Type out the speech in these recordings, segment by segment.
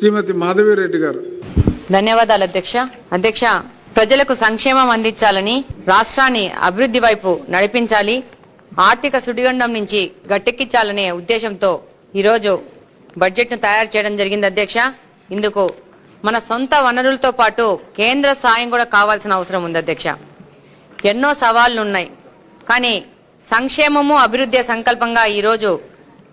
శ్రీమతి మాధవిరెడ్డి గారు. ధన్యవాదాలు అధ్యక్ష. అధ్యక్ష ప్రజలకు సంక్షేమం అందించాలని రాష్ట్రాన్ని అభివృద్ధి వైపు నడిపించాలి ఆర్థిక సుడిగండం నుంచి గట్టెక్కించాలనే ఉద్దేశంతో ఈరోజు బడ్జెట్ను తయారు చేయడం జరిగింది అధ్యక్ష. ఇందుకు మన సొంత వనరులతో పాటు కేంద్ర సాయం కూడా కావాల్సిన అవసరం ఉంది అధ్యక్ష. ఎన్నో సవాళ్ళు ఉన్నాయి కానీ సంక్షేమము అభివృద్ధి సంకల్పంగా ఈరోజు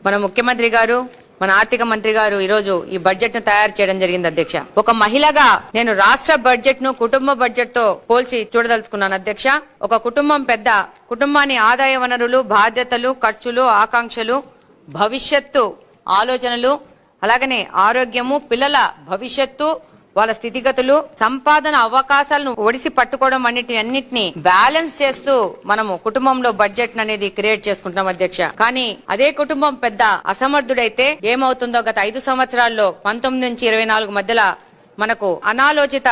మన ముఖ్యమంత్రి గారు మన ఆర్థిక మంత్రి గారు ఈరోజు ఈ బడ్జెట్ను తయారు చేయడం జరిగింది అధ్యక్ష. ఒక మహిళగా నేను రాష్ట్ర బడ్జెట్ను కుటుంబ బడ్జెట్తో పోల్చి చూడదలుచుకున్నాను అధ్యక్ష. ఒక కుటుంబం పెద్ద కుటుంబాన్ని ఆదాయ వనరులు బాధ్యతలు ఖర్చులు ఆకాంక్షలు భవిష్యత్తు ఆలోచనలు అలాగనే ఆరోగ్యము పిల్లల భవిష్యత్తు వాళ్ళ స్థితిగతులు సంపాదన అవకాశాలను ఒడిసి పట్టుకోవడం అన్నిటి అన్నిటిని బ్యాలెన్స్ చేస్తూ మనము కుటుంబంలో బడ్జెట్ అనేది క్రియేట్ చేసుకుంటున్నాం అధ్యక్ష. కానీ అదే కుటుంబం పెద్ద అసమర్థుడైతే ఏమవుతుందో గత ఐదు సంవత్సరాల్లో పంతొమ్మిది నుంచి ఇరవై నాలుగు మధ్యలో మనకు అనాలోచిత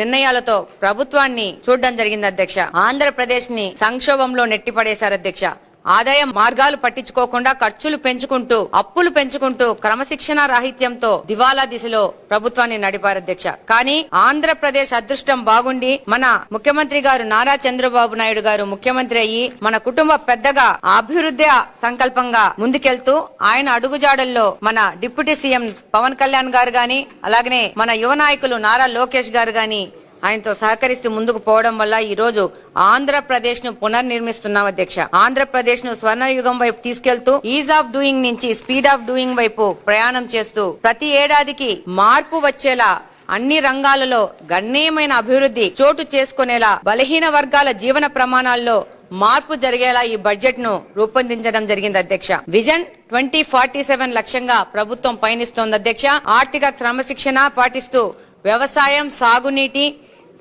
నిర్ణయాలతో ప్రభుత్వాన్ని చూడడం జరిగింది అధ్యక్ష. ఆంధ్రప్రదేశ్ని సంక్షోభంలో నెట్టిపడేశారు అధ్యక్ష. ఆదాయ మార్గాలు పట్టించుకోకుండా ఖర్చులు పెంచుకుంటూ అప్పులు పెంచుకుంటూ క్రమశిక్షణ రాహిత్యంతో దివాలా దిశలో ప్రభుత్వాన్ని నడిపారు అధ్యక్ష. కానీ ఆంధ్రప్రదేశ్ అదృష్టం బాగుండి మన ముఖ్యమంత్రి గారు నారా చంద్రబాబు నాయుడు గారు ముఖ్యమంత్రి అయ్యి మన కుటుంబ పెద్దగా అభివృద్ధి సంకల్పంగా ముందుకెళ్తూ ఆయన అడుగుజాడల్లో మన డిప్యూటీ సీఎం పవన్ కళ్యాణ్ గారు గాని అలాగనే మన యువ నాయకులు నారా లోకేష్ గారు గాని ఆయనతో సహకరిస్తూ ముందుకు పోవడం వల్ల ఈ రోజు ఆంధ్రప్రదేశ్ను పునర్నిర్మిస్తున్నాం అధ్యక్ష. ఆంధ్రప్రదేశ్ను స్వర్ణయుగం వైపు తీసుకెళ్తూ ఈజ్ ఆఫ్ డూయింగ్ నుంచి స్పీడ్ ఆఫ్ డూయింగ్ వైపు ప్రయాణం చేస్తూ ప్రతి ఏడాదికి మార్పు వచ్చేలా అన్ని రంగాలలో గణనీయమైన అభివృద్ధి చోటు చేసుకునేలా బలహీన వర్గాల జీవన ప్రమాణాల్లో మార్పు జరిగేలా ఈ బడ్జెట్ను రూపొందించడం జరిగింది అధ్యక్ష. విజన్ ట్వంటీ ఫార్టీ సెవెన్ లక్ష్యంగా ప్రభుత్వం పయనిస్తోంది అధ్యక్ష. ఆర్థిక క్రమశిక్షణ పాటిస్తూ వ్యవసాయం సాగునీటి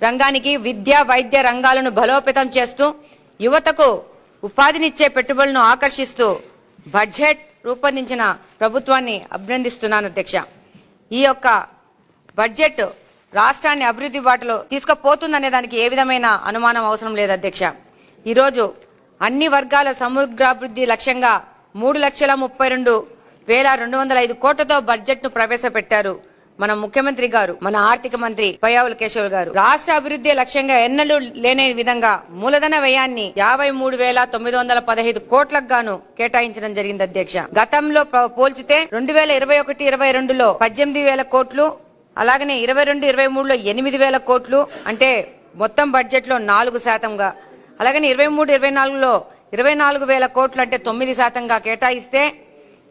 రంగానికి విద్య వైద్య రంగాలను బలోపేతం చేస్తూ యువతకు ఉపాధినిచ్చే పెట్టుబడులను ఆకర్షిస్తూ బడ్జెట్ రూపొందించిన ప్రభుత్వాన్ని అభినందిస్తున్నాను అధ్యక్ష. ఈ యొక్క బడ్జెట్ రాష్ట్రాన్ని అభివృద్ధి బాటలో తీసుకుపోతుందనే దానికి ఏ విధమైన అనుమానం అవసరం లేదు అధ్యక్ష. ఈరోజు అన్ని వర్గాల సమగ్రాభివృద్ధి లక్ష్యంగా మూడు లక్షల ముప్పై రెండు వేల రెండు వందల ఐదు కోట్లతో బడ్జెట్ను ప్రవేశపెట్టారు మన ముఖ్యమంత్రి గారు మన ఆర్థిక మంత్రి పయ్యావుల కేశవ్ గారు. రాష్ట్ర అభివృద్ధి లక్ష్యంగా ఎన్నడూ లేని విధంగా మూలధన వ్యయాన్ని యాభై మూడు వేల తొమ్మిది వందల పదహైదు కోట్లకు గాను కేటాయించడం జరిగింది అధ్యక్ష. గతంలో పోల్చితే రెండు వేల ఇరవై ఒకటి ఇరవై రెండులో పద్దెనిమిది వేల కోట్లు అలాగనే ఇరవై రెండు ఇరవై మూడులో ఎనిమిది వేల కోట్లు అంటే మొత్తం బడ్జెట్లో నాలుగు శాతంగా. అలాగనే ఇరవై మూడు ఇరవై నాలుగులో ఇరవై నాలుగు వేల కోట్లు అంటే తొమ్మిది శాతంగా కేటాయిస్తే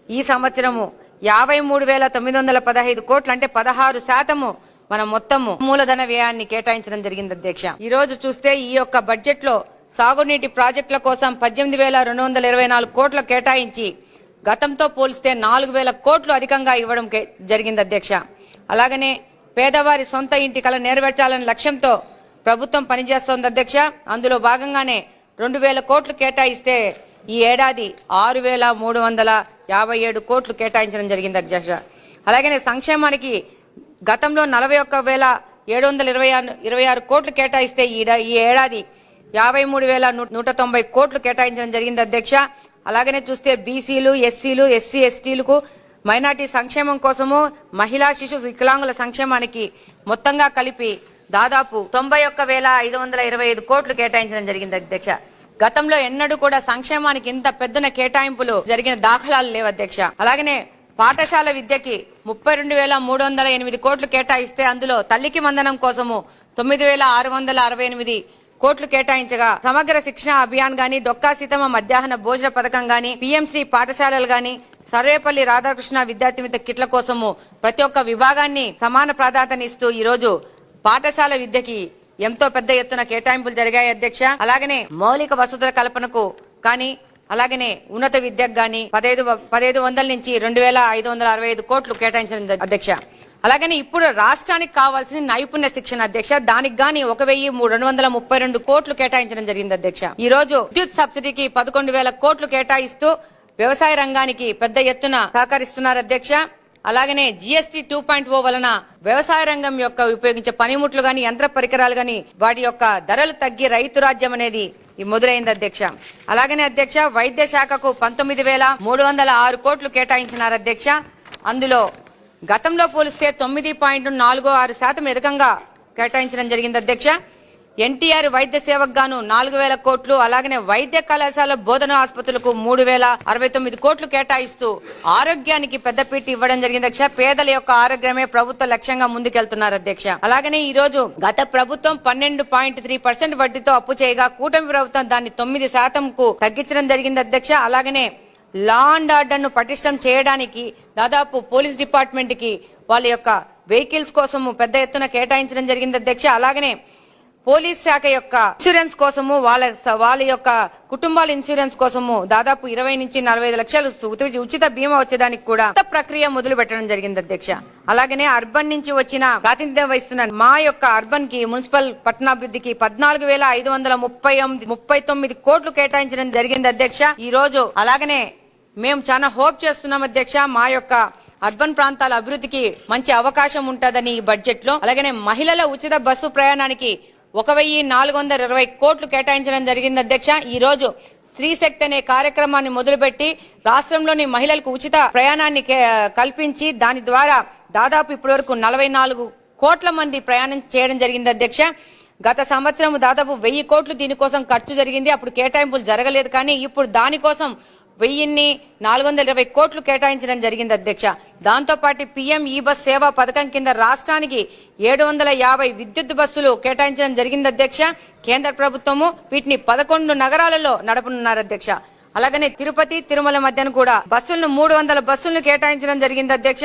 ఈ సంవత్సరము యాభై మూడు వేల తొమ్మిది వందల పదహైదు కోట్లు అంటే పదహారు శాతము మన మొత్తము మూలధన వ్యయాన్ని కేటాయించడం జరిగింది అధ్యక్ష. ఈ రోజు చూస్తే ఈ యొక్క బడ్జెట్లో సాగునీటి ప్రాజెక్టుల కోసం పద్దెనిమిది వేల రెండు వందల ఇరవై నాలుగు కోట్లు కేటాయించి గతంతో పోలిస్తే నాలుగు వేల కోట్లు అధికంగా ఇవ్వడం కే- జరిగింది అధ్యక్ష. అలాగనే పేదవారి సొంత ఇంటి కళ నెరవేర్చాలనే లక్ష్యంతో ప్రభుత్వం పనిచేస్తోంది అధ్యక్ష. అందులో భాగంగానే రెండు వేల కోట్లు కేటాయిస్తే ఈ ఏడాది ఆరు వేల మూడు వందల యాభై ఏడు కోట్లు కేటాయించడం జరిగింది అధ్యక్ష. అలాగనే సంక్షేమానికి గతంలో నలభై ఒక్క వేల ఏడు వందల ఇరవై ఆరు ఇరవై ఆరు కోట్లు కేటాయిస్తే ఈ ఈ ఏడాది యాభై మూడు వేల నూట తొంభై కోట్లు కేటాయించడం జరిగింది అధ్యక్ష. అలాగనే చూస్తే బీసీలు ఎస్సీలు ఎస్సీ ఎస్టీలకు మైనార్టీ సంక్షేమం కోసము మహిళా శిశు వికలాంగుల సంక్షేమానికి మొత్తంగా కలిపి దాదాపు తొంభై ఒక్క వేల ఐదు వందల ఇరవై ఐదు కోట్లు కేటాయించడం జరిగింది అధ్యక్ష. గతంలో ఎన్నడూ కూడా సంక్షేమానికి ఇంత పెద్దన కేటాయింపులు జరిగిన దాఖలాలు లేవు అధ్యక్ష. అలాగనే పాఠశాల విద్యకి ముప్పై రెండు వేల మూడు వందల ఎనిమిది కోట్లు కేటాయిస్తే అందులో తల్లికి మందనం కోసము తొమ్మిది వేల ఆరు వందల అరవై ఎనిమిది కోట్లు కేటాయించగా సమగ్ర శిక్షణ అభియాన్ గాని డొక్కా సీతమ్మ మధ్యాహ్న భోజన పథకం గాని పిఎంసీ పాఠశాలలు గాని సర్వేపల్లి రాధాకృష్ణ విద్యార్థి మిత్ర కిట్ల కోసము ప్రతి ఒక్క విభాగాన్ని సమాన ప్రాధాన్యతనిస్తూ ఈ రోజు పాఠశాల విద్యకి ఎంతో పెద్ద ఎత్తున కేటాయింపులు జరిగాయి అధ్యక్ష. అలాగనే మౌలిక వసతుల కల్పనకు కానీ అలాగనే ఉన్నత విద్యకు గాని పదహైదు పదహైదు వందల నుంచి రెండు వేల ఐదు వందల అరవై ఐదు కోట్లు కేటాయించిన అధ్యక్ష. అలాగనే ఇప్పుడు రాష్ట్రానికి కావాల్సిన నైపుణ్య శిక్షణ అధ్యక్ష దానికి గాని ఒక వెయ్యి మూడు రెండు వందల ముప్పై రెండు కోట్లు కేటాయించడం జరిగింది అధ్యక్ష. ఈ రోజు విద్యుత్ సబ్సిడీకి పదకొండు వేల కోట్లు కేటాయిస్తూ వ్యవసాయ రంగానికి పెద్ద ఎత్తున సహకరిస్తున్నారు అధ్యక్ష. అలాగనే జిఎస్టీ టూ పాయింట్ ఓ వలన వ్యవసాయ రంగం యొక్క ఉపయోగించే పనిముట్లు గాని యంత్ర పరికరాలు గాని వాటి యొక్క ధరలు తగ్గి రైతు రాజ్యం అనేది ఈ మొదలైంది అధ్యక్ష. అలాగనే అధ్యక్ష వైద్య శాఖకు పంతొమ్మిది వేల మూడు వందల ఆరు కోట్లు కేటాయించినారు అధ్యక్ష. అందులో గతంలో పోలిస్తే తొమ్మిది పాయింట్ నాలుగు ఆరు శాతం ఎదకంగా కేటాయించడం జరిగింది అధ్యక్ష. ఎన్టీఆర్ వైద్య సేవకు గాను నాలుగు వేల కోట్లు అలాగనే వైద్య కళాశాల బోధన ఆసుపత్రులకు మూడు వేల అరవై తొమ్మిది కోట్లు కేటాయిస్తూ ఆరోగ్యానికి పెద్దపీట ఇవ్వడం జరిగింది అధ్యక్ష. పేదల యొక్క ఆరోగ్యమే ప్రభుత్వ లక్ష్యంగా ముందుకెళ్తున్నారు అధ్యక్ష. అలాగనే ఈ రోజు గత ప్రభుత్వం పన్నెండు పాయింట్ త్రీ పర్సెంట్ వడ్డీతో అప్పు చేయగా కూటమి ప్రభుత్వం దాన్ని తొమ్మిది శాతంకు తగ్గించడం జరిగింది అధ్యక్ష. అలాగనే లా అండ్ ఆర్డర్ను పటిష్టం చేయడానికి దాదాపు పోలీస్ డిపార్ట్మెంట్కి వాళ్ళ యొక్క వెహికల్స్ కోసము పెద్ద ఎత్తున కేటాయించడం జరిగింది అధ్యక్ష. అలాగనే పోలీస్ శాఖ యొక్క ఇన్సూరెన్స్ కోసము వాళ్ళ వాళ్ళ యొక్క కుటుంబాల ఇన్సూరెన్స్ కోసము దాదాపు ఇరవై నుంచి నలభై ఐదు లక్షలు ఉచిత- బీమా వచ్చేదానికి కూడా కొత్త ప్రక్రియ మొదలు పెట్టడం జరిగింది అధ్యక్ష. అలాగనే అర్బన్ నుంచి వచ్చిన ప్రాతినిధ్యం వహిస్తున్న మా యొక్క అర్బన్కి మున్సిపల్ పట్టణాభివృద్ధికి పద్నాలుగు వేల ఐదు వందల ముప్పై ముప్పై తొమ్మిది కోట్లు కేటాయించడం జరిగింది అధ్యక్ష. ఈ రోజు అలాగనే మేము చాలా హోప్ చేస్తున్నాం అధ్యక్ష మా యొక్క అర్బన్ ప్రాంతాల అభివృద్ధికి మంచి అవకాశం ఉంటుందని ఈ బడ్జెట్లో అలాగనే మహిళల ఉచిత బస్సు ప్రయాణానికి ఒక వెయ్యి నాలుగు వందల ఇరవై కోట్లు కేటాయించడం జరిగింది అధ్యక్ష. ఈ రోజు స్త్రీ శక్తి అనే కార్యక్రమాన్ని మొదలుపెట్టి రాష్ట్రంలోని మహిళలకు ఉచిత ప్రయాణాన్ని కే- కల్పించి దాని ద్వారా దాదాపు ఇప్పటి వరకు నలభై నాలుగు కోట్ల మంది ప్రయాణం చేయడం జరిగింది అధ్యక్ష. గత సంవత్సరం దాదాపు వెయ్యి కోట్లు దీనికోసం ఖర్చు జరిగింది. అప్పుడు కేటాయింపులు జరగలేదు కానీ ఇప్పుడు దానికోసం వెయ్యిన్ని నాలుగు వందల ఇరవై కోట్లు కేటాయించడం జరిగింది అధ్యక్ష. దాంతో పాటు పీఎం ఈ బస్ సేవా పథకం కింద రాష్ట్రానికి ఏడు వందల యాభై విద్యుత్ బస్సులు కేటాయించడం జరిగింది అధ్యక్ష. కేంద్ర ప్రభుత్వము వీటిని పదకొండు నగరాలలో నడపనున్నారు అధ్యక్ష. అలాగనే తిరుపతి తిరుమల మధ్యన కూడా బస్సులను మూడు వందల బస్సులను కేటాయించడం జరిగింది అధ్యక్ష.